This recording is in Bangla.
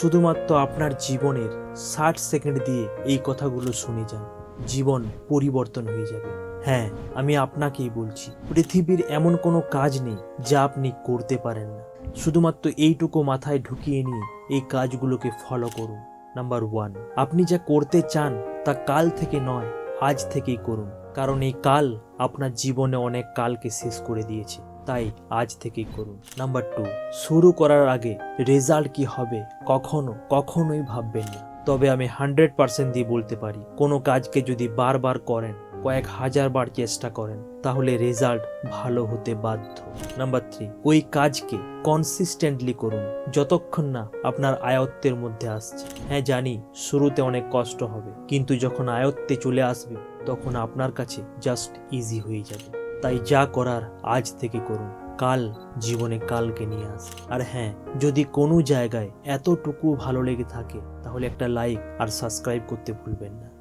শুধুমাত্র আপনার জীবনের ষাট সেকেন্ড দিয়ে এই কথাগুলো শুনে যান। জীবন পরিবর্তন হয়ে যাবে। হ্যাঁ আমি আপনাকেই বলছি, পৃথিবীর এমন কোনো কাজ নেই যা আপনি করতে পারেন না। শুধুমাত্র এইটুকু মাথায় ঢুকিয়ে নিয়ে এই কাজগুলোকে ফলো করুন। নাম্বার ওয়ান আপনি যা করতে চান তা কাল থেকে নয়, আজ থেকেই করুন। কারণ এই কাল আপনার জীবনে অনেক কালকে শেষ করে দিয়েছে। তাই আজ থেকেই করুন। নাম্বার টু শুরু করার আগে রেজাল্ট কি হবে কখনো, কখনোই ভাববেন না। তবে আমি হান্ড্রেড পার্সেন্ট দিয়ে বলতে পারি, কোনো কাজকে যদি বারবার করেন, কয়েক হাজার বার চেষ্টা করেন, তাহলে রেজাল্ট ভালো হতে বাধ্য। নাম্বার থ্রি ওই কাজকে কনসিস্টেন্টলি করুন, যতক্ষণ না আপনার আয়ত্তের মধ্যে আসছে। হ্যাঁ জানি শুরুতে অনেক কষ্ট হবে, কিন্তু যখন আয়ত্তে চলে আসবে, তখন আপনার কাছে জাস্ট ইজি হয়ে যাবে। তাই যা করার আজ থেকে করুন। কাল জীবনে কালকে নিয়ে আস। আর হ্যাঁ যদি কোনো জায়গায় এতটুকু ভালো লেগে থাকে, তাহলে একটা লাইক আর সাবস্ক্রাইব করতে ভুলবেন না।